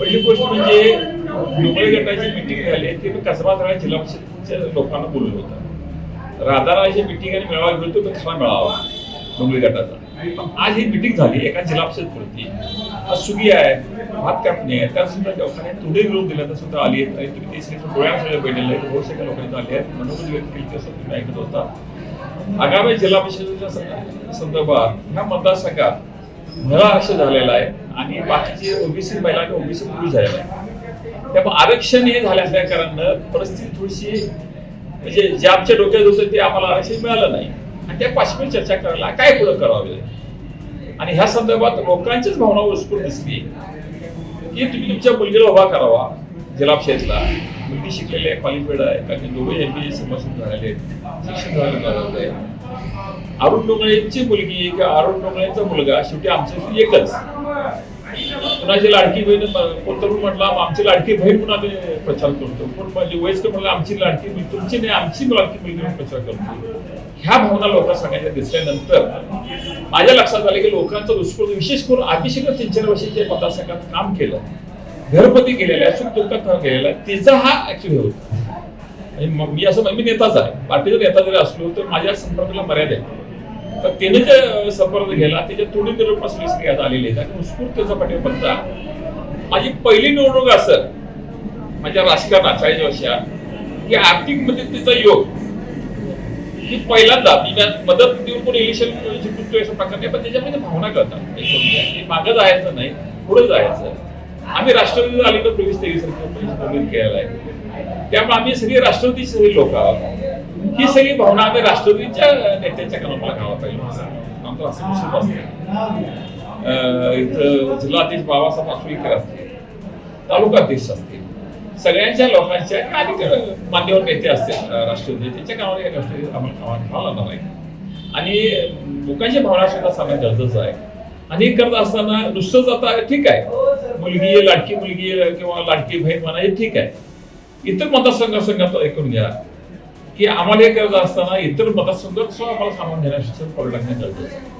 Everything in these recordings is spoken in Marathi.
पहिली गोष्ट म्हणजे डोंगळे गटाची मिटिंग झाली ते मी कसबा तळा जिल्हा परिषदच्या लोकांना बोललो होतं. राधाराची मिटिंग आणि मेळावा घेऊन तो खरा मेळावा डोंगळे गटाचा. आज ही मिटिंग झाली एका जिल्हा परिषद पुरती. आज सुगी आहे भात कापणी आहे त्या सुद्धा लोकांनी थोडे विरोध दिला तर सुद्धा आली आहेत. आणि तुम्ही ते सगळे डोळ्या सगळे बैठलेले आहेत बहुत सगळ्या लोकांनी आले आहेत. मनोरंजन व्यक्त केली असं तुम्ही ऐकत होता. आगामी जिल्हा परिषदेच्या सं- संदर्भात ह्या मतदारसंघात मला आरक्षण झालेलं आहे आणि बाकीचे ओबीसी महिला आणि ओबीसी पुरुष झालेला आहे त्यामुळे आरक्षण हे झाल्या असल्या कारण परिस्थिती थोडीशी म्हणजे जे आमच्या डोक्यात होतं ते आम्हाला आरक्षण मिळालं नाही. आणि त्या पाचवी चर्चा करायला काय पुढे करावे? आणि ह्या संदर्भात लोकांचीच भावना उत्स्फूर्त दिसली. की तुम्ही तुमच्या मुलगीला उभा करावा जिल्हा मुलगी शिकलेली आहे क्वालिफाईड आहे. कारण दोघे एम बी समोर झालेले आहेत. शिक्षण झालेलं आहे. अरुण डोंगळेची मुलगी किंवा अरुण डोंगळेचा मुलगा शेवटी आमच्याशी एकच. कुणाची लाडकी बहीण कोणतं म्हटलं आमची लाडकी बहीण म्हणून आम्ही प्रचार करतो. कोण म्हणजे वयस्कर म्हणलं आमची लाडकी मुलगी तुमची नाही आमची लाडकी मुलगी म्हणून प्रचार करतो. ह्या भावना लोकांना सांगायच्या दिसल्यानंतर माझ्या लक्षात आलं की लोकांचा उत्स्फूर्त विशेष करून अभिषेक तीन चार वर्षाच्या मतदारसंघात काम केलं. घरपती गेलेला सुख दुःखात गेलेला तिचा हा ऍक्च्युली होता. आणि मग मी असं मी नेताच आहे. पार्टीचा नेता जरी असलो तर माझ्या संपर्काला मर्यादा आहे तर त्याने जे संपर्क घ्यायला त्याच्या थोडी निरोपासून सगळ्यात आलेले आहेत. आणि उत्स्फूर्त त्याचा पाठिंबा बघता माझी पहिली निवडणूक असं माझ्या राजकारणात चाळीस वर्षात की आर्थिक मदतीचा योग. की पहिल्यांदा मी मदत देऊन कोणी इलेक्शन जिंकतोय असं प्रकार नाही पण त्याच्यामध्ये भावना करतात मागं जायचं नाही पुढे जायचं. आम्ही राष्ट्रवादी आली तर तेवीस तेवीस तारखेला केलेला आहे. त्यामुळे आम्ही सगळी राष्ट्रवादी सगळी लोक आहोत. ही सगळी भावना आम्ही राष्ट्रवादीच्या नेत्यांच्या घावा पाहिजे असं आमचं असं असतं इथं जिल्हाध्यक्ष बाबासाहेब आसुळीकर असतील तालुका अध्यक्ष असतील सगळ्यांच्या लोकांच्या आणि मान्यवर नेते असतील राष्ट्रवादी त्यांच्या कामावर या गोष्टी आम्हाला कामात घ्यावं लागणार आहे आणि लोकांची भावना सुद्धा सांगणं गरजेचं आहे. आणि करत असताना नुसतंच आता ठीक आहे. मुलगी लाडकी मुलगी किंवा लाडकी बहीण म्हणा हे ठीक आहे. इतर मतदारसंघासंघात ऐकून घ्या की आम्हाला हे करत असताना इतर मतदारसंघात सुद्धा आम्हाला सामान घेण्यासाठी पाऊल टाकणं गरजेचं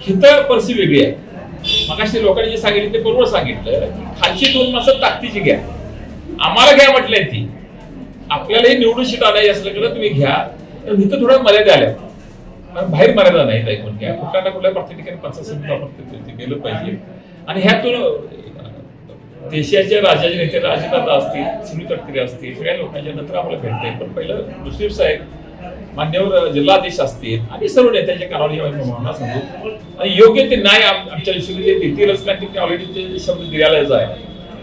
हिथं परिस्थिती वेगळी आहे. मगाशी लोकांनी जे सांगितलं ते बरोबर सांगितलं. की खालची दोन माणसं ताकदीची घ्या. आम्हाला घ्या म्हटलंय ती. आपल्याला हे निवडून शीट आलाय असल्याकडे तुम्ही घ्या. तर इथं थोड्या मर्यादा आल्या. कारण बाहेर मर्यादा नाहीत ऐकून घ्या. कुठल्या ना कुठल्या प्रत्येक ठिकाणी पंचायत समिती आपण गेलं पाहिजे. आणि ह्यातून देशाच्या राज्याचे नेते राजदादा असतील सुनील तटकरे असतील सगळ्या लोकांच्या नंतर आम्हाला भेटते पण पहिलं मुस्लिम साहेब मान्यवर जिल्हाधीश असतील आणि सर्व नेत्यांच्या कानावर सांगू. आणि योग्य ते न्याय आमच्या दिवशी जे देतीलच ऑलरेडी ते शब्द दिलेलाच आहे.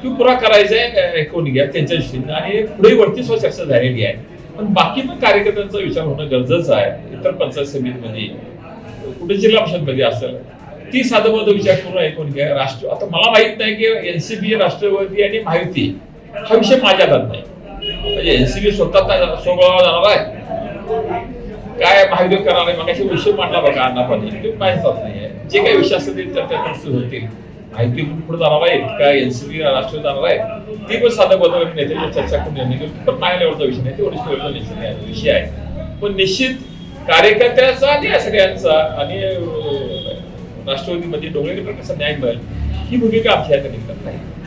तो पुरा करायचा आहे ऐकून घ्या त्यांच्या दृष्टीने आणि पुढे वरती स्व चर्चा झालेली आहे. पण बाकी पण कार्यकर्त्यांचा विचार होणं गरजेचं आहे. इतर पंचायत समितीमध्ये कुठे जिल्हा परिषदमध्ये असेल ती साधं विचार करून ऐकून घ्या. राष्ट्र आता मला माहीत नाही की एनसीबी राष्ट्रवादी आणि माहिती हा विषय माझ्या हातात नाही. म्हणजे एनसीबी स्वतः त्या- जाणार आहे. काय माहिती करणार आहे मग विषय मांडला बघा अण्णापाणी ते माहीत हातात नाही आहे जे काही विषय असतील तर त्या त्या होतील. माहिती पुढे जाणार आहेत काय एनसीबी राष्ट्र जाणार आहे. ती पण साधं बदल नेत्याची चर्चा करून निर्णय घेऊ पण माझ्या लेवलचा विषय नाही. ते वरिष्ठ लेवलचा विषय आहे. पण निश्चित कार्यकर्त्याचा आणि या सगळ्यांचा आणि राष्ट्रवादीमध्ये डोंगरे कसा न्याय मिळेल. ही भूमिका आमच्या या नाही